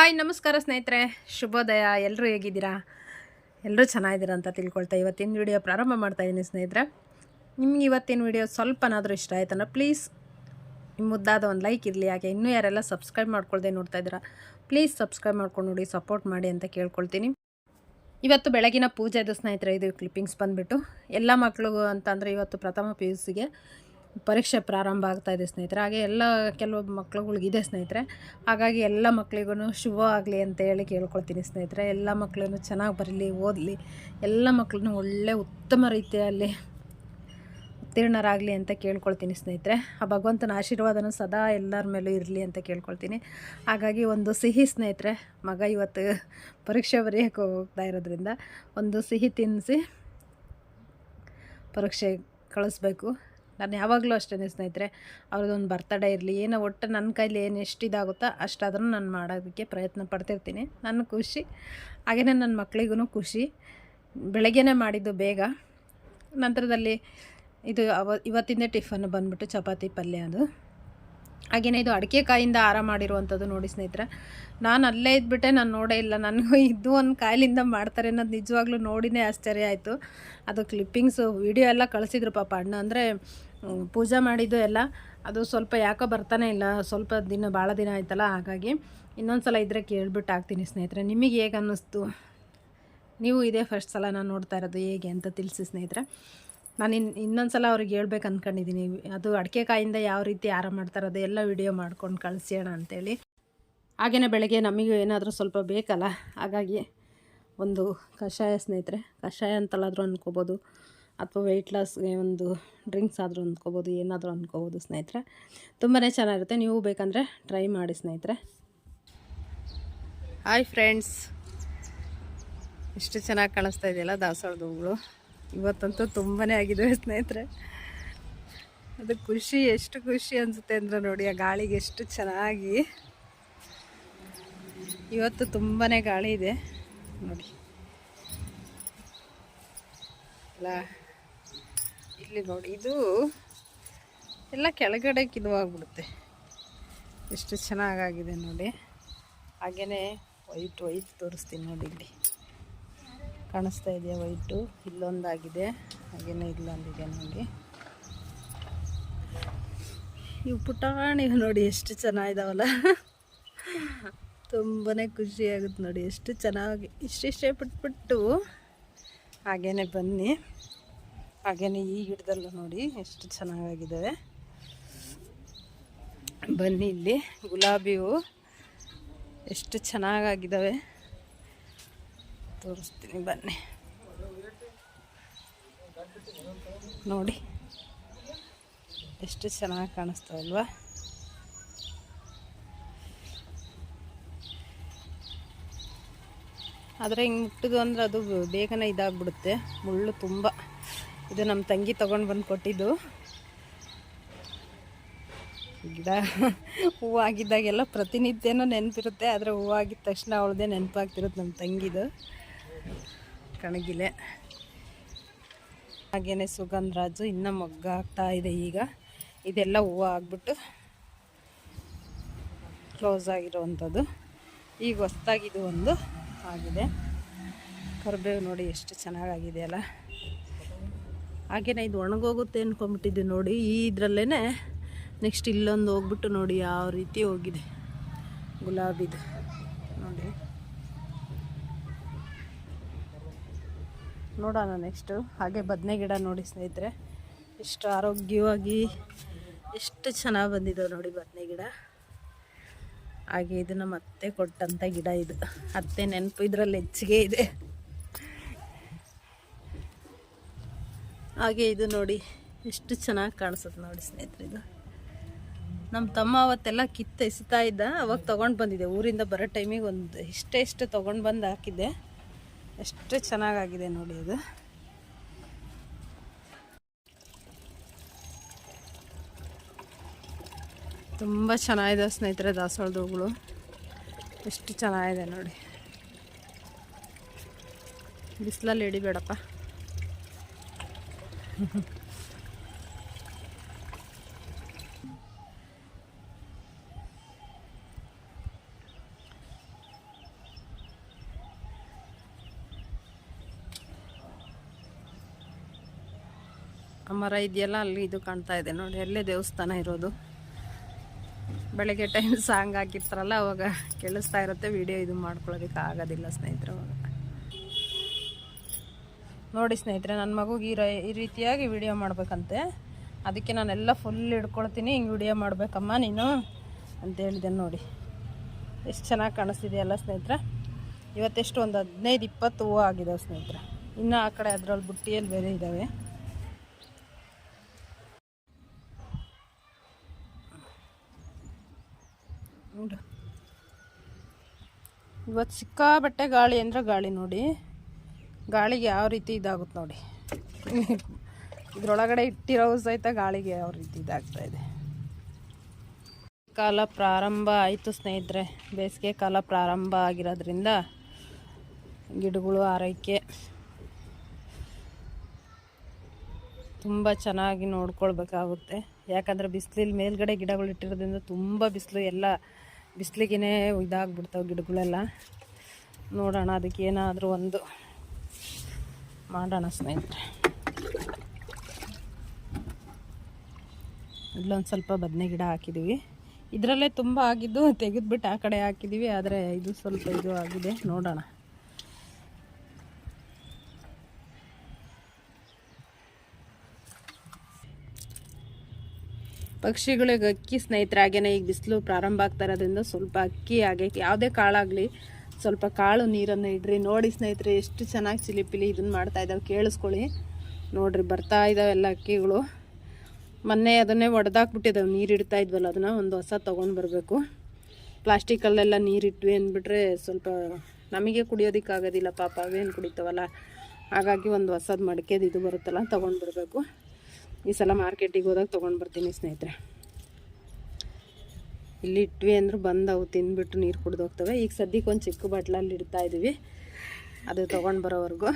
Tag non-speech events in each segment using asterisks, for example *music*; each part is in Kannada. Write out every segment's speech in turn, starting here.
ಹಾಯ್ ನಮಸ್ಕಾರ ಸ್ನೇಹಿತರೆ. ಶುಭೋದಯ. ಎಲ್ಲರೂ ಹೇಗಿದ್ದೀರಾ? ಎಲ್ಲರೂ ಚೆನ್ನಾಗಿದ್ದೀರಾ ಅಂತ ತಿಳ್ಕೊಳ್ತಾ ಇವತ್ತಿನ ವಿಡಿಯೋ ಪ್ರಾರಂಭ ಮಾಡ್ತಾ ಇದ್ದೀನಿ ಸ್ನೇಹಿತರೆ. ನಿಮ್ಗೆ ಇವತ್ತಿನ ವಿಡಿಯೋ ಸ್ವಲ್ಪನಾದರೂ ಇಷ್ಟ ಆಯ್ತನ ಪ್ಲೀಸ್ ನಿಮ್ಮ ಮುದ್ದಾದ ಒಂದು ಲೈಕ್ ಇರಲಿ. ಯಾಕೆ ಇನ್ನೂ ಯಾರೆಲ್ಲ ಸಬ್ಸ್ಕ್ರೈಬ್ ಮಾಡ್ಕೊಳ್ದೆ ನೋಡ್ತಾ ಇದ್ದೀರಾ ಪ್ಲೀಸ್ ಸಬ್ಸ್ಕ್ರೈಬ್ ಮಾಡ್ಕೊಂಡು ನೋಡಿ ಸಪೋರ್ಟ್ ಮಾಡಿ ಅಂತ ಕೇಳ್ಕೊಳ್ತೀನಿ. ಇವತ್ತು ಬೆಳಗಿನ ಪೂಜೆದು ಸ್ನೇಹಿತರೆ. ಇದು ಕ್ಲಿಪ್ಪಿಂಗ್ಸ್ ಬಂದುಬಿಟ್ಟು. ಎಲ್ಲ ಮಕ್ಕಳಿಗೂ ಅಂತಂದರೆ ಇವತ್ತು ಪ್ರಥಮ ಪಿ ಯು ಸಿಗೆ ಪರೀಕ್ಷೆ ಪ್ರಾರಂಭ ಆಗ್ತಾ ಇದೆ ಸ್ನೇಹಿತರೆ. ಹಾಗೆ ಎಲ್ಲ ಕೆಲವೊಬ್ಬ ಮಕ್ಳುಗಳಿಗಿದೆ ಸ್ನೇಹಿತರೆ. ಹಾಗಾಗಿ ಎಲ್ಲ ಮಕ್ಳಿಗೂ ಶುಭ ಆಗಲಿ ಅಂತ ಹೇಳಿ ಕೇಳ್ಕೊಳ್ತೀನಿ ಸ್ನೇಹಿತರೆ. ಎಲ್ಲ ಮಕ್ಕಳನ್ನು ಚೆನ್ನಾಗಿ ಬರಲಿ, ಓದಲಿ. ಎಲ್ಲ ಮಕ್ಕಳನ್ನು ಒಳ್ಳೆ ಉತ್ತಮ ರೀತಿಯಲ್ಲಿ ಉತ್ತೀರ್ಣರಾಗಲಿ ಅಂತ ಕೇಳ್ಕೊಳ್ತೀನಿ ಸ್ನೇಹಿತರೆ. ಆ ಭಗವಂತನ ಆಶೀರ್ವಾದನೂ ಸದಾ ಎಲ್ಲರ ಮೇಲೂ ಇರಲಿ ಅಂತ ಕೇಳ್ಕೊಳ್ತೀನಿ. ಹಾಗಾಗಿ ಒಂದು ಸಿಹಿ ಸ್ನೇಹಿತರೆ, ಮಗ ಇವತ್ತು ಪರೀಕ್ಷೆ ಬರೆಯೋಕೆ ಹೋಗ್ತಾ ಇರೋದ್ರಿಂದ ಒಂದು ಸಿಹಿ ತಿನ್ನಿಸಿ ಪರೀಕ್ಷೆ ಕಳಿಸ್ಬೇಕು. ನಾನು ಯಾವಾಗಲೂ ಅಷ್ಟೇ ಸ್ನೇಹಿತರೆ, ಅವ್ರದ್ದೊಂದು ಬರ್ತಡೇ ಇರಲಿ, ಏನೋ ಒಟ್ಟು ನನ್ನ ಕೈಲಿ ಏನು ಎಷ್ಟು ಇದಾಗುತ್ತೋ ಅಷ್ಟಾದರೂ ನಾನು ಮಾಡೋದಕ್ಕೆ ಪ್ರಯತ್ನ ಪಡ್ತಿರ್ತೀನಿ. ನನ್ನ ಖುಷಿ ಹಾಗೆಯೇ ನನ್ನ ಮಕ್ಕಳಿಗೂ ಖುಷಿ. ಬೆಳಗ್ಗೆನೇ ಮಾಡಿದ್ದು ಬೇಗ. ನಂತರದಲ್ಲಿ ಇದು ಅವ, ಇವತ್ತಿಂದೇ ಟಿಫನ್ ಬಂದ್ಬಿಟ್ಟು ಚಪಾತಿ ಪಲ್ಯ ಅದು. ಹಾಗೆಯೇ ಇದು ಅಡಿಕೆ ಕಾಯಿಂದ ಆರ ಮಾಡಿರುವಂಥದ್ದು ನೋಡಿ ಸ್ನೇಹಿತರೆ. ನಾನು ಅಲ್ಲೇ ಇದ್ಬಿಟ್ಟೆ, ನಾನು ನೋಡೇ ಇಲ್ಲ. ನನಗೂ ಇದು ಒಂದು ಕಾಯಿಲಿಂದ ಮಾಡ್ತಾರೆ ಅನ್ನೋದು ನಿಜವಾಗ್ಲೂ ನೋಡಿನೇ ಆಶ್ಚರ್ಯ ಆಯಿತು. ಅದು ಕ್ಲಿಪ್ಪಿಂಗ್ಸು, ವಿಡಿಯೋ ಎಲ್ಲ ಕಳಿಸಿದ್ರು ಪಾಪ ಅಣ್ಣ. ಅಂದರೆ ಪೂಜೆ ಮಾಡಿದ್ದು ಎಲ್ಲ. ಅದು ಸ್ವಲ್ಪ ಯಾಕೋ ಬರ್ತಾನೆ ಇಲ್ಲ. ಸ್ವಲ್ಪ ದಿನ, ಭಾಳ ದಿನ ಆಯ್ತಲ್ಲ, ಹಾಗಾಗಿ ಇನ್ನೊಂದು ಸಲ ಇದ್ದರೆ ಕೇಳ್ಬಿಟ್ಟು ಹಾಕ್ತೀನಿ ಸ್ನೇಹಿತರೆ. ನಿಮಗೆ ಹೇಗೆ ಅನ್ನಿಸ್ತು? ನೀವು ಇದೇ ಫಸ್ಟ್ ಸಲ ನಾನು ನೋಡ್ತಾ ಇರೋದು ಹೇಗೆ ಅಂತ ತಿಳಿಸಿ ಸ್ನೇಹಿತರೆ. ನಾನು ಇನ್ನು ಇನ್ನೊಂದು ಸಲ ಅವ್ರಿಗೆ ಹೇಳ್ಬೇಕು ಅಂದ್ಕೊಂಡಿದ್ದೀನಿ ಅದು ಅಡಿಕೆ ಕಾಯಿಂದ ಯಾವ ರೀತಿ ಆರಾಮ ಮಾಡ್ತಾರೆ ಅದು ಎಲ್ಲ ವಿಡಿಯೋ ಮಾಡ್ಕೊಂಡು ಕಳಿಸೋಣ ಅಂತೇಳಿ. ಹಾಗೆಯೇ ಬೆಳಗ್ಗೆ ನಮಗೂ ಏನಾದರೂ ಸ್ವಲ್ಪ ಬೇಕಲ್ಲ? ಹಾಗಾಗಿ ಒಂದು ಕಷಾಯ ಸ್ನೇಹಿತರೆ. ಕಷಾಯ ಅಂತಲ್ಲಾದರೂ ಅಂದ್ಕೋಬೋದು ಅಥವಾ ವೆಯ್ಟ್ ಲಾಸ್ಗೆ ಒಂದು ಡ್ರಿಂಕ್ಸ್ ಆದರೂ ಅಂದ್ಕೋಬೋದು ಏನಾದರೂ ಅಂದ್ಕೋಬೋದು ಸ್ನೇಹಿತರೆ. ತುಂಬಾ ಚೆನ್ನಾಗಿರುತ್ತೆ. ನೀವು ಬೇಕಂದರೆ ಟ್ರೈ ಮಾಡಿ ಸ್ನೇಹಿತರೆ. ಹಾಯ್ ಫ್ರೆಂಡ್ಸ್ ಎಷ್ಟು ಚೆನ್ನಾಗಿ ಕಾಣಿಸ್ತಾ ಇದೆಯಲ್ಲ ದಾಸವಾಳದ ಹೂಗಳು? ಇವತ್ತಂತೂ ತುಂಬಾ ಆಗಿದ್ದಾವೆ ಸ್ನೇಹಿತರೆ. ಅದು ಖುಷಿ, ಎಷ್ಟು ಖುಷಿ ಅನಿಸುತ್ತೆ ಅಂದರೆ ನೋಡಿ, ಆ ಗಾಳಿಗೆ ಎಷ್ಟು ಚೆನ್ನಾಗಿ. ಇವತ್ತು ತುಂಬಾ ಗಾಳಿ ಇದೆ. ನೋಡಿ. ಅಲ್ಲ ಇಲ್ಲಿ ನೋಡಿ. ಇದು ಎಲ್ಲ ಕೆಳಗಡೆ ಕಿದುವಾಗ್ಬಿಡುತ್ತೆ ಎಷ್ಟು ಚೆನ್ನಾಗಾಗಿದೆ ನೋಡಿ. ಹಾಗೆಯೇ ವೈಟ್ ವೈಟ್ ತೋರಿಸ್ತೀನಿ ನೋಡಿ ಇಲ್ಲಿ. ಕಾಣಿಸ್ತಾ ಇದೆಯಾ ವೈಟು? ಇಲ್ಲೊಂದಾಗಿದೆ. ಹಾಗೆಯೇ ಇಲ್ಲೊಂದಿದೆ ನೋಡಿ. ಇವು ಪುಟಾಣಿ ನೋಡಿ ಎಷ್ಟು ಚೆನ್ನಾಗಿದಾವಲ್ಲ. ತುಂಬಾ ಖುಷಿ ಆಗುತ್ತೆ ನೋಡಿ. ಎಷ್ಟು ಚೆನ್ನಾಗಿ ಇಷ್ಟಿಷ್ಟೇ ಬಿಟ್ಬಿಟ್ಟು ಹಾಗೇ ಬನ್ನಿ. ಹಾಗೆಯೇ ಈ ಗಿಡದಲ್ಲೂ ನೋಡಿ ಎಷ್ಟು ಚೆನ್ನಾಗಾಗಿದ್ದಾವೆ. ಬನ್ನಿ ಇಲ್ಲಿ, ಗುಲಾಬಿ ಹೂವು ಎಷ್ಟು ಚೆನ್ನಾಗಾಗಿದ್ದಾವೆ. ತೋರಿಸ್ತೀನಿ ಬನ್ನಿ. ನೋಡಿ, ಎಷ್ಟು ಚೆನ್ನಾಗಿ ಕಾಣಿಸ್ತಾವಲ್ವಾ ಆದರೆ ಹಿಂಗೆ ಮುಟ್ಟಿದ್ವು ಅಂದರೆ ಅದು ಬೇಗನೆ ಇದಾಗ್ಬಿಡುತ್ತೆ. ಮುಳ್ಳು ತುಂಬ. ಇದು ನಮ್ಮ ತಂಗಿ ತಗೊಂಡು ಬಂದು ಕೊಟ್ಟಿದ್ದು. ಗಿಡ ಹೂವಾಗಿದ್ದಾಗೆಲ್ಲ ಪ್ರತಿನಿತ್ಯನೂ ನೆನಪಿರುತ್ತೆ, ಆದರೆ ಹೂವಾಗಿದ್ದ ತಕ್ಷಣ ಅವಳದೇ ನೆನಪಾಗ್ತಿರುತ್ತೆ ನಮ್ಮ ತಂಗಿದು. ಕಣಗಿಲೆ. ಹಾಗೆಯೇ ಸುಗಂಧರಾಜು ಇನ್ನೂ ಮೊಗ್ಗ ಆಗ್ತಾ ಇದೆ ಈಗ. ಇದೆಲ್ಲ ಹೂವು ಆಗಿಬಿಟ್ಟು ಕ್ಲೋಸ್ ಆಗಿರೋವಂಥದ್ದು. ಈಗ ಹೊಸ್ದಾಗಿದು ಒಂದು ಆಗಿದೆ. ಕರಿಬೇವು ನೋಡಿ ಎಷ್ಟು ಚೆನ್ನಾಗಾಗಿದೆ ಅಲ್ಲ. ಹಾಗೆಯೇ ಇದು ಒಣಗೋಗುತ್ತೆ ಅಂದ್ಕೊಂಬಿಟ್ಟಿದ್ದೆ ನೋಡಿ. ಈ ಇದರಲ್ಲೇ ನೆಕ್ಸ್ಟ್ ಇಲ್ಲೊಂದು ಹೋಗ್ಬಿಟ್ಟು ನೋಡಿ ಯಾವ ರೀತಿ ಹೋಗಿದೆ. ಗುಲಾಬಿದು ನೋಡಿ. ನೋಡೋಣ ನೆಕ್ಸ್ಟು ಹಾಗೆ ಬದನೆ ಗಿಡ ನೋಡಿ ಸ್ನೇಹಿತರೆ. ಎಷ್ಟು ಆರೋಗ್ಯವಾಗಿ, ಎಷ್ಟು ಚೆನ್ನಾಗಿ ಬಂದಿದ್ದವು ನೋಡಿ ಬದನೆ ಗಿಡ. ಹಾಗೆ ಇದನ್ನು ಮತ್ತೆ ಕೊಟ್ಟಂಥ ಗಿಡ ಇದು. ಅತ್ತೆ ನೆನಪು ಇದರಲ್ಲಿ ಹೆಚ್ಚಿಗೆ ಇದೆ. ಹಾಗೆ ಇದು ನೋಡಿ, ಎಷ್ಟು ಚೆನ್ನಾಗಿ ಕಾಣಿಸುತ್ತೆ ನೋಡಿ ಸ್ನೇಹಿತರೆ ಇದು. ನಮ್ಮ ತಮ್ಮ ಅವತ್ತೆಲ್ಲ ಕಿತ್ತು ಎಸಿತಾ ಇದ್ದ, ಅವಾಗ ತೊಗೊಂಡು ಬಂದಿದ್ದೆ ಊರಿಂದ ಬರೋ ಟೈಮಿಗೆ ಒಂದು ಇಷ್ಟೇ ಇಷ್ಟು ತೊಗೊಂಡು ಬಂದು ಹಾಕಿದ್ದೆ. ಎಷ್ಟು ಚೆನ್ನಾಗಾಗಿದೆ ನೋಡಿ ಅದು. ತುಂಬ ಚೆನ್ನಾಗಿದೆ ಸ್ನೇಹಿತರೆ ದಾಸವಾಳದ ಹೂಗಳು. ಎಷ್ಟು ಚೆನ್ನಾಗಿದೆ ನೋಡಿ. ಬಿಸಿಲಲ್ಲಿ ಹಿಡಿಬೇಡಪ್ಪ ಮರ ಇದೆಯಲ್ಲ, ಅಲ್ಲಿ ಇದು ಕಾಣ್ತಾ ಇದೆ ನೋಡಿ, ಅಲ್ಲೇ ದೇವಸ್ಥಾನ ಇರೋದು. ಬೆಳಗ್ಗೆ ಟೈಮ್ ಸಾಂಗ್ ಹಾಕಿರ್ತಾರಲ್ಲ, ಅವಾಗ ಕೇಳಿಸ್ತಾ ಇರುತ್ತೆ ವಿಡಿಯೋ ಇದು ಮಾಡ್ಕೊಳ್ಳೋದಕ್ಕೆ ಆಗೋದಿಲ್ಲ ಸ್ನೇಹಿತರು ಅವಾಗ. ನೋಡಿ ಸ್ನೇಹಿತರೆ ನನ್ನ ಮಗುಗೆ ಈ ಈ ರೀತಿಯಾಗಿ ವಿಡಿಯೋ ಮಾಡಬೇಕಂತೆ. ಅದಕ್ಕೆ ನಾನೆಲ್ಲ ಫುಲ್ ಹಿಡ್ಕೊಳ್ತೀನಿ ಹಿಂಗೆ ವಿಡಿಯೋ ಮಾಡಬೇಕಮ್ಮ ನೀನು ಅಂತ ಹೇಳಿದೆ ನೋಡಿ. ಎಷ್ಟು ಚೆನ್ನಾಗಿ ಕಾಣಿಸ್ತಿದೆಯಲ್ಲ ಸ್ನೇಹಿತರೆ? ಇವತ್ತೆಷ್ಟು ಒಂದು ಹದಿನೈದು ಇಪ್ಪತ್ತು ಹೂವು ಆಗಿದ್ದಾವೆ ಸ್ನೇಹಿತರೆ. ಇನ್ನು ಆ ಕಡೆ ಅದರಲ್ಲಿ ಬುಟ್ಟಿಯಲ್ಲಿ ಬೇರೆ ಇದ್ದಾವೆ ಇವತ್ತು ಸಿಕ್ಕಾಬಟ್ಟೆ ಗಾಳಿ ಅಂದರೆ ಗಾಳಿ ನೋಡಿ. ಗಾಳಿಗೆ ಯಾವ ರೀತಿ ಇದಾಗುತ್ತೆ ನೋಡಿ. ಇದರೊಳಗಡೆ ಇಟ್ಟಿರೋ ಸಹಿತ ಗಾಳಿಗೆ ಯಾವ ರೀತಿ ಇದಾಗ್ತಾ ಇದೆ. ಕಾಲ ಪ್ರಾರಂಭ ಆಯಿತು ಸ್ನೇಹಿತರೆ. ಬೇಸಿಗೆ ಕಾಲ ಪ್ರಾರಂಭ ಆಗಿರೋದ್ರಿಂದ ಗಿಡಗಳು ಆರೈಕೆ ತುಂಬ ಚೆನ್ನಾಗಿ ನೋಡ್ಕೊಳ್ಬೇಕಾಗುತ್ತೆ. ಯಾಕಂದರೆ ಬಿಸಿಲಲ್ಲಿ ಮೇಲ್ಗಡೆ ಗಿಡಗಳು ಇಟ್ಟಿರೋದ್ರಿಂದ ತುಂಬ ಬಿಸಿಲು, ಎಲ್ಲ ಬಿಸಿಲಿಗೆ ಇದಾಗ್ಬಿಡ್ತಾವೆ ಗಿಡಗಳೆಲ್ಲ. ನೋಡೋಣ ಅದಕ್ಕೆ ಏನಾದರೂ ಒಂದು ಮಾಡೋಣ ಸ್ನೇಹಿತರೆ. ಇಲ್ಲೊಂದು ಸ್ವಲ್ಪ ಬದನೆ ಗಿಡ ಹಾಕಿದ್ದೀವಿ ಇದರಲ್ಲೇ ತುಂಬ ಆಗಿದ್ದು ತೆಗೆದುಬಿಟ್ಟು ಆ ಕಡೆ ಹಾಕಿದ್ದೀವಿ ಆದರೆ ಇದು ಸ್ವಲ್ಪ ಇದು ಆಗಿದೆ. ನೋಡೋಣ. ಪಕ್ಷಿಗಳಿಗೆ ಅಕ್ಕಿ ಸ್ನೇಹಿತರಾಗೇನೆ ಈಗ ಬಿಸಿಲು ಪ್ರಾರಂಭ ಆಗ್ತಾ ಇರೋದ್ರಿಂದ ಸ್ವಲ್ಪ ಅಕ್ಕಿ ಆಗೈತೆ ಯಾವುದೇ ಕಾಳಾಗಲಿ ಸ್ವಲ್ಪ ಕಾಳು ನೀರನ್ನು ಇಡ್ರಿ, ನೋಡಿ ಸ್ನೇಹಿತರೆ ಎಷ್ಟು ಚೆನ್ನಾಗಿ ಚಿಲಿಪಿಲಿ ಇದನ್ನು ಮಾಡ್ತಾ ಇದ್ದಾವೆ ಕೇಳಿಸ್ಕೊಳ್ಳಿ. ನೋಡ್ರಿ ಬರ್ತಾ ಇದ್ದಾವೆ ಎಲ್ಲ ಅಕ್ಕಿಗಳು. ಮೊನ್ನೆ ಅದನ್ನೇ ಒಡೆದಾಕ್ಬಿಟ್ಟಿದ್ದಾವೆ ನೀರು ಇಡ್ತಾ ಇದ್ವಲ್ಲ, ಅದನ್ನು ಒಂದು ಹೊಸ ತೊಗೊಂಡು ಬರಬೇಕು. ಪ್ಲಾಸ್ಟಿಕಲ್ಲೆಲ್ಲ ನೀರಿಟ್ವಿ ಅಂದ್ಬಿಟ್ರೆ ಸ್ವಲ್ಪ ನಮಗೆ ಕುಡಿಯೋದಕ್ಕಾಗೋದಿಲ್ಲ ಪಾಪ ಅವೇನು ಕುಡಿತಾವಲ್ಲ. ಹಾಗಾಗಿ ಒಂದು ಹೊಸದು ಮಡಿಕೆದು ಇದು ಬರುತ್ತಲ್ಲ, ತೊಗೊಂಡು ಬರಬೇಕು. ಈ ಸಲ ಮಾರ್ಕೆಟಿಗೆ ಹೋದಾಗ ತೊಗೊಂಡು ಬರ್ತೀನಿ ಸ್ನೇಹಿತರೆ. ಇಲ್ಲಿ ಇಟ್ವಿ ಅಂದ್ರೆ ಬಂದವು ಅವು ತಿಂದ್ಬಿಟ್ಟು ನೀರು ಕುಡ್ದು ಹೋಗ್ತವೆ. ಈಗ ಸದ್ಯಕ್ಕೆ ಒಂದು ಚಿಕ್ಕ ಬಾಟ್ಲಲ್ಲಿ ಇಡ್ತಾ ಇದ್ದೀವಿ ಅದು ತೊಗೊಂಡು ಬರೋವರೆಗೂ.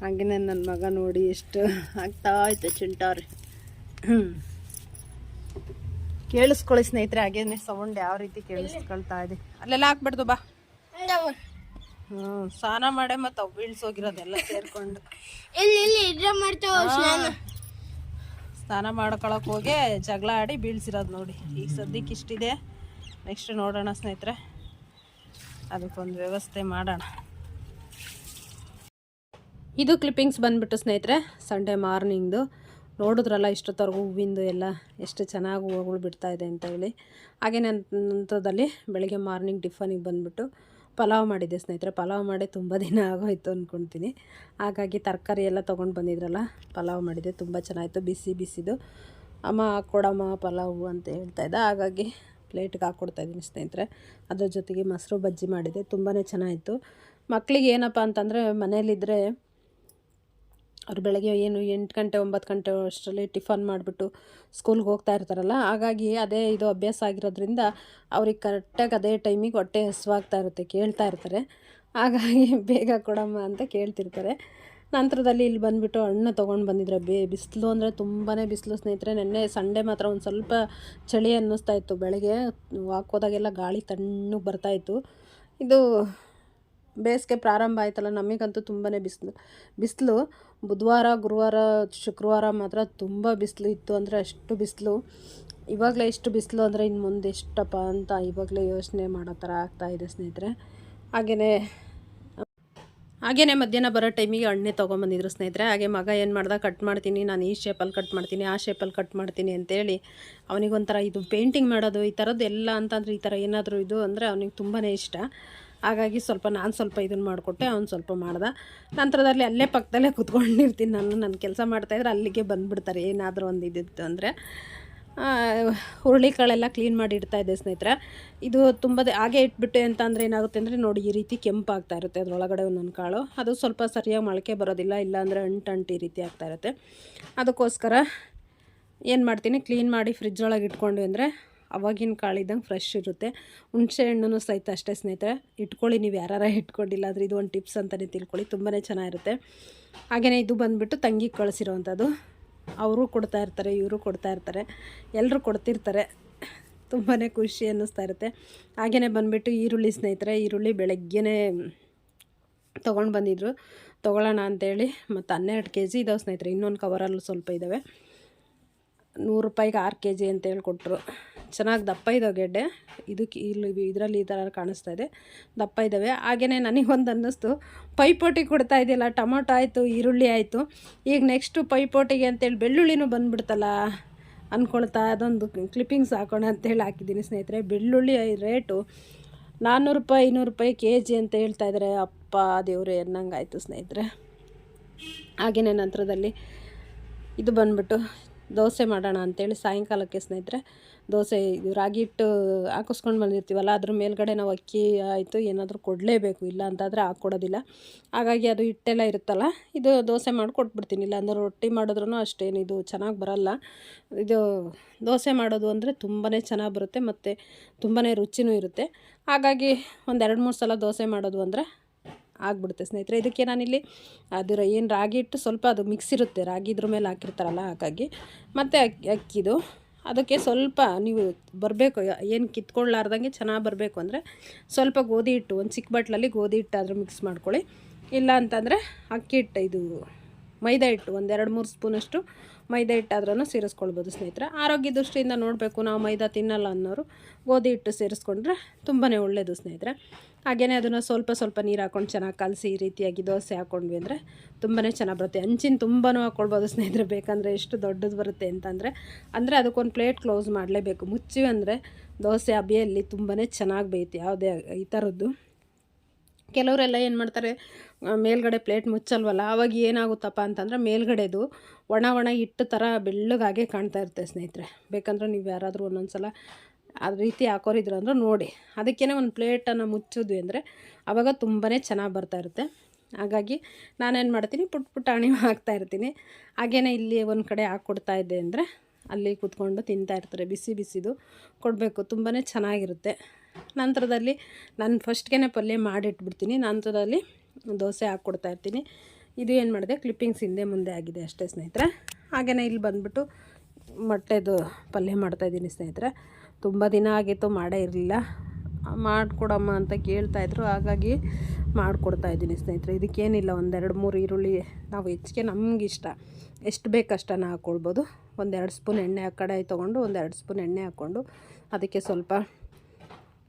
ಹಾಗೆ ನನ್ನ ಮಗ ನೋಡಿ ಎಷ್ಟು ಆಗ್ತಾ ಐತೆ ಚಿಂಟಾರಿ. ಹ್ಞೂ ಕೇಳಿಸ್ಕೊಳ್ಳಿ ಸ್ನೇಹಿತರೆ ಹಾಗೇನೆ ಸೌಂಡ್ ಯಾವ ರೀತಿ ಕೇಳಿಸ್ಕೊಳ್ತಾ ಇದೆ. ಅಲ್ಲೆಲ್ಲ ಹಾಕ್ಬಿಡ್ದು ಬಾ. ಹ್ಞೂ ಸ್ನಾನ ಮಾಡೇ ಮತ್ತು ಅವು ಬೀಳ್ಸೋಗಿರೋದೆಲ್ಲ ಸೇರ್ಕೊಂಡು. ಇಲ್ಲಿ ಇಲ್ಲಿ ಮಾಡ್ತಾವ ಸ್ನಾನ ಮಾಡ್ಕೊಳಕ್ಕೆ ಮಾಡ್ಕೊಳಕ್ ಹೋಗಿ ಜಗಳ ಆಡಿ ಬೀಳ್ಸಿರೋದು ನೋಡಿ. ಈಗ ಸದ್ಯಕ್ಕೆ ಇಷ್ಟಿದೆ. ನೆಕ್ಸ್ಟ್ ನೋಡೋಣ ಸ್ನೇಹಿತರೆ. ಅದಕ್ಕೊಂದು ವ್ಯವಸ್ಥೆ ಮಾಡೋಣ. ಇದು ಕ್ಲಿಪ್ಪಿಂಗ್ಸ್ ಬಂದ್ಬಿಟ್ಟು ಸ್ನೇಹಿತರೆ ಸಂಡೇ ಮಾರ್ನಿಂಗ್ದು ನೋಡಿದ್ರಲ್ಲ ಇಷ್ಟೊತ್ತವರೆಗೂ ಹೂವಿಂದು ಎಲ್ಲ, ಎಷ್ಟು ಚೆನ್ನಾಗಿ ಹೂವುಗಳು ಬಿಡ್ತಾ ಇದೆ ಅಂತ ಹೇಳಿ. ಹಾಗೆ ನಂತರದಲ್ಲಿ ಬೆಳಗ್ಗೆ ಮಾರ್ನಿಂಗ್ ಟಿಫನಿಗೆ ಬಂದುಬಿಟ್ಟು ಪಲಾವ್ ಮಾಡಿದ್ದೆ ಸ್ನೇಹಿತರೆ. ಪಲಾವ್ ಮಾಡಿ ತುಂಬ ದಿನ ಆಗೋಯ್ತು ಅಂದ್ಕೊಳ್ತೀನಿ ಹಾಗಾಗಿ ತರಕಾರಿ ಎಲ್ಲ ತೊಗೊಂಡು ಬಂದಿದ್ರಲ್ಲ, ಪಲಾವ್ ಮಾಡಿದ್ದೆ ತುಂಬ ಚೆನ್ನಾಗಿತ್ತು ಬಿಸಿ ಬಿಸಿದು. ಅಮ್ಮ ಕೊಡಮ್ಮ ಪಲಾವು ಅಂತ ಹೇಳ್ತಾ ಇದ್ದ. ಹಾಗಾಗಿ ಪ್ಲೇಟ್ಗೆ ಹಾಕ್ಕೊಡ್ತಾ ಇದ್ದೀನಿ ಸ್ನೇಹಿತರೆ. ಅದ್ರ ಜೊತೆಗೆ ಮೊಸರು ಬಜ್ಜಿ ಮಾಡಿದ್ದೆ ತುಂಬಾ ಚೆನ್ನಾಗಿತ್ತು ಮಕ್ಕಳಿಗೆ ಏನಪ್ಪ ಅಂತಂದರೆ ಮನೇಲಿದ್ದರೆ ಅವ್ರು ಬೆಳಗ್ಗೆ ಏನು ಎಂಟು ಗಂಟೆ, ಒಂಬತ್ತು ಗಂಟೆ ಅಷ್ಟರಲ್ಲಿ ಟಿಫನ್ ಮಾಡಿಬಿಟ್ಟು ಸ್ಕೂಲ್ಗೆ ಹೋಗ್ತಾ ಇರ್ತಾರಲ್ಲ, ಹಾಗಾಗಿ ಅದೇ ಇದು ಅಭ್ಯಾಸ ಆಗಿರೋದ್ರಿಂದ ಅವ್ರಿಗೆ ಕರೆಕ್ಟಾಗಿ ಅದೇ ಟೈಮಿಗೆ ಹೊಟ್ಟೆ ಹಸುವಾಗ್ತಾ ಇರುತ್ತೆ ಕೇಳ್ತಾ ಇರ್ತಾರೆ. ಹಾಗಾಗಿ *laughs* ಬೇಗ ಕೊಡಮ್ಮ ಅಂತ ಕೇಳ್ತಿರ್ತಾರೆ. ನಂತರದಲ್ಲಿ ಇಲ್ಲಿ ಬಂದುಬಿಟ್ಟು ಹಣ್ಣು ತೊಗೊಂಡು ಬಂದಿದ್ರೆ. ಬೇ, ಬಿಸಿಲು ಅಂದರೆ ತುಂಬಾ ಬಿಸಿಲು ಸ್ನೇಹಿತರೆ. ನೆನ್ನೆ ಸಂಡೇ ಮಾತ್ರ ಒಂದು ಸ್ವಲ್ಪ ಚಳಿ ಅನ್ನಿಸ್ತಾ ಇತ್ತು. ಬೆಳಗ್ಗೆ ವಾಕ್ ಹೋದಾಗೆಲ್ಲ ಗಾಳಿ ತಣ್ಣಗೆ ಬರ್ತಾಯಿತ್ತು ಇದು ಬೇಸಿಗೆ ಪ್ರಾರಂಭ ಆಯ್ತಲ್ಲ, ನಮಗಂತೂ ತುಂಬಾ ಬಿಸಿಲು ಬಿಸಿಲು. ಬುಧವಾರ, ಗುರುವಾರ, ಶುಕ್ರವಾರ ಮಾತ್ರ ತುಂಬ ಬಿಸಿಲು ಇತ್ತು ಅಂದರೆ ಅಷ್ಟು ಬಿಸಿಲು. ಇವಾಗಲೇ ಇಷ್ಟು ಬಿಸಿಲು ಅಂದರೆ ಇನ್ನು ಮುಂದೆ ಎಷ್ಟಪ್ಪ ಅಂತ ಇವಾಗಲೇ ಯೋಚನೆ ಮಾಡೋ ಥರ ಆಗ್ತಾ ಇದೆ ಸ್ನೇಹಿತರೆ. ಹಾಗೆಯೇ ಹಾಗೆಯೇ ಮಧ್ಯಾಹ್ನ ಬರೋ ಟೈಮಿಗೆ ಎಣ್ಣೆ ತೊಗೊಂಬಂದಿದ್ರು ಸ್ನೇಹಿತರೆ. ಹಾಗೆ ಮಗ ಏನು ಮಾಡ್ದ, ಕಟ್ ಮಾಡ್ತೀನಿ, ನಾನು ಈ ಶೇಪಲ್ಲಿ ಕಟ್ ಮಾಡ್ತೀನಿ, ಆ ಶೇಪಲ್ಲಿ ಕಟ್ ಮಾಡ್ತೀನಿ ಅಂತೇಳಿ ಅವನಿಗೊಂಥರ ಇದು ಪೇಂಟಿಂಗ್ ಮಾಡೋದು ಈ ಥರದ್ದು ಎಲ್ಲ ಅಂತಂದ್ರೆ ಈ ಥರ ಏನಾದರೂ ಇದು ಅಂದರೆ ಅವನಿಗೆ ತುಂಬಾ ಇಷ್ಟ. ಹಾಗಾಗಿ ಸ್ವಲ್ಪ ನಾನು ಸ್ವಲ್ಪ ಇದನ್ನು ಮಾಡಿಕೊಟ್ಟೆ, ಅವ್ನು ಸ್ವಲ್ಪ ಮಾಡ್ದೆ. ನಂತರದಲ್ಲಿ ಅಲ್ಲೇ ಪಕ್ಕದಲ್ಲೇ ಕುತ್ಕೊಂಡಿರ್ತೀನಿ ನಾನು ನನ್ನ ಕೆಲಸ ಮಾಡ್ತಾಯಿದ್ರೆ ಅಲ್ಲಿಗೆ ಬಂದುಬಿಡ್ತಾರೆ. ಏನಾದರೂ ಒಂದು ಇದಿತ್ತು ಅಂದರೆ ಹುರುಳಿಕಾಳೆಲ್ಲ ಕ್ಲೀನ್ ಮಾಡಿ ಇಡ್ತಾ ಇದ್ದೆ ಸ್ನೇಹಿತರೆ. ಇದು ತುಂಬ ಹಾಗೆ ಇಟ್ಬಿಟ್ಟೆ ಅಂತ ಅಂದರೆ ಏನಾಗುತ್ತೆ ಅಂದರೆ ನೋಡಿ, ಈ ರೀತಿ ಕೆಂಪಾಗ್ತಾ ಇರುತ್ತೆ. ಅದರೊಳಗಡೆ ಒಂದೊಂದು ಕಾಳು. ಅದು ಸ್ವಲ್ಪ ಸರಿಯಾಗಿ ಮೊಳಕೆ ಬರೋದಿಲ್ಲ ಇಲ್ಲಾಂದರೆ ಅಂಟು ಅಂಟು ಈ ರೀತಿ ಆಗ್ತಾ ಇರುತ್ತೆ. ಅದಕ್ಕೋಸ್ಕರ ಏನು ಮಾಡ್ತೀನಿ ಕ್ಲೀನ್ ಮಾಡಿ ಫ್ರಿಜ್ ಒಳಗೆ ಇಟ್ಕೊಂಡ್ವಿ ಅಂದರೆ ಅವಾಗಿನ ಕಾಳಿದ್ದಂಗೆ ಫ್ರೆಶ್ ಇರುತ್ತೆ. ಹುಣಸೆ ಹಣ್ಣು ಸಹಿತ ಅಷ್ಟೇ ಸ್ನೇಹಿತರೆ, ಇಟ್ಕೊಳ್ಳಿ, ನೀವು ಯಾರು ಇಟ್ಕೊಂಡಿಲ್ಲ ಆದರೆ ಇದು ಒಂದು ಟಿಪ್ಸ್ ಅಂತಲೇ ತಿಳ್ಕೊಳ್ಳಿ ತುಂಬಾ ಚೆನ್ನಾಗಿರುತ್ತೆ. ಹಾಗೆಯೇ ಇದು ಬಂದುಬಿಟ್ಟು ತಂಗಿಗೆ ಕಳಿಸಿರೋವಂಥದ್ದು. ಅವರು ಕೊಡ್ತಾ ಇರ್ತಾರೆ, ಇವರು ಕೊಡ್ತಾ ಇರ್ತಾರೆ ಎಲ್ಲರೂ ಕೊಡ್ತಿರ್ತಾರೆ. ತುಂಬಾ ಖುಷಿ ಅನ್ನಿಸ್ತಾ ಇರುತ್ತೆ. ಹಾಗೆಯೇ ಬಂದುಬಿಟ್ಟು ಈರುಳ್ಳಿ ಸ್ನೇಹಿತರೆ, ಈರುಳ್ಳಿ ಬೆಳಗ್ಗೆನೇ ತೊಗೊಂಡು ಬಂದಿದ್ರು. ತೊಗೊಳ್ಳೋಣ ಅಂತೇಳಿ ಮತ್ತು ಹನ್ನೆರಡು ಕೆ ಜಿ ಇದಾವೆ ಸ್ನೇಹಿತರೆ, ಇನ್ನೊಂದು ಕವರಲ್ಲೂ ಸ್ವಲ್ಪ ಇದ್ದಾವೆ ನೂರು ರೂಪಾಯಿಗೆ ಆರು ಕೆ ಜಿ ಅಂತೇಳಿ ಕೊಟ್ಟರು ಚೆನ್ನಾಗಿ ದಪ್ಪ ಇದ್ದಾವೆ ಗೆಡ್ಡೆ. ಇದಕ್ಕೆ ಇಲ್ಲಿ ಇದರಲ್ಲಿ ಈ ಥರ ಕಾಣಿಸ್ತಾ ಇದೆ. ದಪ್ಪ ಇದ್ದಾವೆ ಹಾಗೆಯೇ ನನಗೊಂದು ಅನ್ನಿಸ್ತು. ಪೈಪೋಟಿ ಕೊಡ್ತಾ ಇದೆಯಲ್ಲ, ಟೊಮೊಟೊ ಆಯಿತು, ಈರುಳ್ಳಿ ಆಯಿತು. ಈಗ ನೆಕ್ಸ್ಟು ಪೈಪೋಟಿಗೆ ಅಂತೇಳಿ ಬೆಳ್ಳುಳ್ಳಿನೂ ಬಂದುಬಿಡ್ತಲ್ಲ ಅಂದ್ಕೊಳ್ತಾ ಅದೊಂದು ಕ್ಲಿಪ್ಪಿಂಗ್ಸ್ ಹಾಕೋಣ ಅಂತೇಳಿ ಹಾಕಿದ್ದೀನಿ ಸ್ನೇಹಿತರೆ. ಬೆಳ್ಳುಳ್ಳಿ ರೇಟು ನಾನ್ನೂರು ರೂಪಾಯಿ, ಐನೂರು ರೂಪಾಯಿ ಕೆ ಜಿ ಅಂತ ಹೇಳ್ತಾ ಇದ್ದಾರೆ ಅಪ್ಪ ದೇವ್ರೆ ಆಯಿತು ಸ್ನೇಹಿತರೆ. ಹಾಗೆಯೇ ನಂತರದಲ್ಲಿ ಇದು ಬಂದ್ಬಿಟ್ಟು ದೋಸೆ ಮಾಡೋಣ ಅಂತೇಳಿ ಸಾಯಂಕಾಲಕ್ಕೆ ಸ್ನೇಹಿತರೆ, ದೋಸೆ ಇದು ರಾಗಿ ಹಿಟ್ಟು ಹಾಕಿಸ್ಕೊಂಡು ಬಂದಿರ್ತೀವಲ್ಲ, ಅದ್ರ ಮೇಲ್ಗಡೆ ನಾವು ಅಕ್ಕಿ ಆಯಿತು, ಏನಾದರೂ ಕೊಡಲೇಬೇಕು, ಇಲ್ಲ ಅಂತಾದರೆ ಹಾಕ್ಕೊಡೋದಿಲ್ಲ ಹಾಗಾಗಿ ಅದು ಹಿಟ್ಟೆಲ್ಲ ಇರುತ್ತಲ್ಲ, ಇದು ದೋಸೆ ಮಾಡಿ ಕೊಟ್ಬಿಡ್ತೀನಿ ಇಲ್ಲ ಅಂದ್ರೆ ರೊಟ್ಟಿ ಮಾಡಿದ್ರೂ ಅಷ್ಟೇನು ಇದು ಚೆನ್ನಾಗಿ ಬರಲ್ಲ. ಇದು ದೋಸೆ ಮಾಡೋದು ಅಂದರೆ ತುಂಬಾ ಚೆನ್ನಾಗಿ ಬರುತ್ತೆ, ಮತ್ತು ತುಂಬಾ ರುಚಿನೂ ಇರುತ್ತೆ. ಹಾಗಾಗಿ ಒಂದು ಎರಡು ಮೂರು ಸಲ ದೋಸೆ ಮಾಡೋದು ಅಂದರೆ ಆಗ್ಬಿಡುತ್ತೆ ಸ್ನೇಹಿತರೆ. ಇದಕ್ಕೆ ನಾನಿಲ್ಲಿ ಅದರ ಏನು ರಾಗಿ ಹಿಟ್ಟು ಸ್ವಲ್ಪ ಅದು ಮಿಕ್ಸ್ ಇರುತ್ತೆ. ರಾಗಿ ಇದ್ರ ಮೇಲೆ ಹಾಕಿರ್ತಾರಲ್ಲ, ಹಾಗಾಗಿ. ಮತ್ತು ಅಕ್ಕಿ ಅಕ್ಕಿದು. ಅದಕ್ಕೆ ಸ್ವಲ್ಪ ನೀವು ಬರಬೇಕು ಏನು ಕಿತ್ಕೊಳ್ಳಾರ್ದಂಗೆ ಚೆನ್ನಾಗಿ ಬರಬೇಕು ಅಂದರೆ ಸ್ವಲ್ಪ ಗೋಧಿ ಹಿಟ್ಟು, ಒಂದು ಚಿಕ್ಕ ಬಟ್ಲಲ್ಲಿ ಗೋಧಿ ಹಿಟ್ಟಾದರೂ ಮಿಕ್ಸ್ ಮಾಡ್ಕೊಳ್ಳಿ. ಇಲ್ಲ ಅಂತಂದರೆ ಅಕ್ಕಿ ಹಿಟ್ಟು, ಇದು ಮೈದಾ ಹಿಟ್ಟು ಒಂದೆರಡು ಮೂರು ಸ್ಪೂನಷ್ಟು ಮೈದಾ ಹಿಟ್ಟಾದ್ರೂ ಸೇರಿಸ್ಕೊಳ್ಬೋದು ಸ್ನೇಹಿತರೆ. ಆರೋಗ್ಯ ದೃಷ್ಟಿಯಿಂದ ನೋಡಬೇಕು, ನಾವು ಮೈದಾ ತಿನ್ನಲ್ಲ ಅನ್ನೋರು ಗೋಧಿ ಹಿಟ್ಟು ಸೇರಿಸ್ಕೊಂಡ್ರೆ ತುಂಬಾ ಒಳ್ಳೆಯದು ಸ್ನೇಹಿತರೆ. ಹಾಗೆಯೇ ಅದನ್ನು ಸ್ವಲ್ಪ ಸ್ವಲ್ಪ ನೀರು ಹಾಕೊಂಡು ಚೆನ್ನಾಗಿ ಕಲಸಿ ಈ ರೀತಿಯಾಗಿ ದೋಸೆ ಹಾಕ್ಕೊಂಡ್ವಿ ಅಂದರೆ ತುಂಬಾ ಚೆನ್ನಾಗಿ ಬರುತ್ತೆ. ಹಂಚಿನ ತುಂಬಾ ಹಾಕ್ಕೊಳ್ಬೋದು ಸ್ನೇಹಿತರೆ, ಬೇಕಂದರೆ ಎಷ್ಟು ದೊಡ್ಡದು ಬರುತ್ತೆ ಅಂತಂದರೆ ಅಂದರೆ. ಅದಕ್ಕೊಂದು ಪ್ಲೇಟ್ ಕ್ಲೋಸ್ ಮಾಡಲೇಬೇಕು. ಮುಚ್ಚಿವೆ ಅಂದರೆ ದೋಸೆ ಅಬಿಯಲ್ಲಿ ತುಂಬಾ ಚೆನ್ನಾಗಿ ಬೇಯುತ್ತೆ ಯಾವುದೇ ಈ ಥರದ್ದು ಕೆಲವರೆಲ್ಲ ಏನು ಮಾಡ್ತಾರೆ ಮೇಲ್ಗಡೆ ಪ್ಲೇಟ್ ಮುಚ್ಚಲ್ವಲ್ಲ ಆವಾಗ ಏನಾಗುತ್ತಪ್ಪ ಅಂತಂದ್ರೆ ಮೇಲ್ಗಡೆದು ಒಣ ಒಣ ಹಿಟ್ಟು ಥರ ಬೆಳ್ಳಗಾಗೆ ಕಾಣ್ತಾ ಇರುತ್ತೆ ಸ್ನೇಹಿತರೆ. ಬೇಕಂದ್ರೆ ನೀವು ಯಾರಾದರೂ ಒಂದೊಂದು ಸಲ ಆ ರೀತಿ ಹಾಕೋರಿದ್ರು ಅಂದ್ರೆ ನೋಡಿ. ಅದಕ್ಕೇ ಒಂದು ಪ್ಲೇಟನ್ನು ಮುಚ್ಚಿದ್ವಿ ಅಂದರೆ ಆವಾಗ ತುಂಬಾ ಚೆನ್ನಾಗಿ ಬರ್ತಾ ಇರುತ್ತೆ. ಹಾಗಾಗಿ ನಾನೇನು ಮಾಡ್ತೀನಿ, ಪುಟ್ ಪುಟಾಣಿ *laughs* ಹಾಕ್ತಾ ಇರ್ತೀನಿ. ಹಾಗೇನೆ ಇಲ್ಲಿ ಒಂದು ಕಡೆ ಹಾಕ್ಕೊಡ್ತಾ ಇದ್ದೆ ಅಂದರೆ ಅಲ್ಲಿ ಕೂತ್ಕೊಂಡು ತಿಂತಾ ಇರ್ತಾರೆ, ಬಿಸಿ ಬಿಸಿದು. ಕೊಡಬೇಕು ತುಂಬಾ ಚೆನ್ನಾಗಿರುತ್ತೆ. ನಂತರದಲ್ಲಿ ನಾನು ಫಸ್ಟ್ಗೆ ಪಲ್ಯ ಮಾಡಿಟ್ಬಿಡ್ತೀನಿ. ನಂತರದಲ್ಲಿ ದೋಸೆ ಹಾಕ್ಕೊಡ್ತಾ ಇರ್ತೀನಿ. ಇದು ಏನು ಮಾಡಿದೆ, ಕ್ಲಿಪ್ಪಿಂಗ್ಸ್ ಹಿಂದೆ ಮುಂದೆ ಆಗಿದೆ ಅಷ್ಟೇ ಸ್ನೇಹಿತರೆ. ಹಾಗೆಯೇ ಇಲ್ಲಿ ಬಂದ್ಬಿಟ್ಟು ಮೊಟ್ಟೆದು ಪಲ್ಯ ಮಾಡ್ತಾಯಿದ್ದೀನಿ ಸ್ನೇಹಿತರೆ. ತುಂಬ ದಿನ ಆಗಿತ್ತು, ಮಾಡೇ ಇರಲಿಲ್ಲ. ಮಾಡಿಕೊಡಮ್ಮ ಅಂತ ಕೇಳ್ತಾಯಿದ್ರು ಹಾಗಾಗಿ ಮಾಡಿಕೊಡ್ತಾ ಇದ್ದೀನಿ ಸ್ನೇಹಿತರೆ. ಇದಕ್ಕೇನಿಲ್ಲ, ಒಂದೆರಡು ಮೂರು ಈರುಳ್ಳಿ ನಾವು ಹೆಚ್ಚಿಗೆ ನಮಗಿಷ್ಟ. ಎಷ್ಟು ಬೇಕಷ್ಟನ್ನು ಹಾಕ್ಕೊಳ್ಬೋದು ಒಂದೆರಡು ಸ್ಪೂನ್ ಎಣ್ಣೆ ಆ ಕಡೆ ತೊಗೊಂಡು, ಒಂದೆರಡು ಸ್ಪೂನ್ ಎಣ್ಣೆ ಹಾಕ್ಕೊಂಡು ಅದಕ್ಕೆ ಸ್ವಲ್ಪ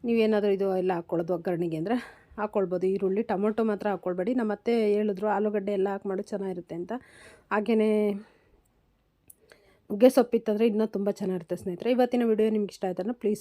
ನೀವೇನಾದರೂ ಇದು ಎಲ್ಲ ಹಾಕ್ಕೊಳ್ಳೋದು ಒಗ್ಗರಣೆಗೆ ಅಂದರೆ ಹಾಕ್ಕೊಳ್ಬೋದು ಈರುಳ್ಳಿ, ಟೊಮೊಟೊ ಮಾತ್ರ ಹಾಕ್ಕೊಳ್ಬೇಡಿ ನಮ್ಮ ಅತ್ತೆ ಹೇಳಿದ್ರು ಆಲೂಗಡ್ಡೆ ಎಲ್ಲ ಹಾಕಿ ಮಾಡು ಚೆನ್ನಾಗಿರುತ್ತೆ ಅಂತ. ಹಾಗೆಯೇ ನುಗ್ಗೆ ಸೊಪ್ಪಿತ್ತಂದರೆ ಇನ್ನೂ ತುಂಬ ಚೆನ್ನಾಗಿರುತ್ತೆ ಸ್ನೇಹಿತರೆ. ಇವತ್ತಿನ ವಿಡಿಯೋ ನಿಮ್ಗೆ ಇಷ್ಟ ಆಯ್ತಂದ್ರೆ ಪ್ಲೀಸ್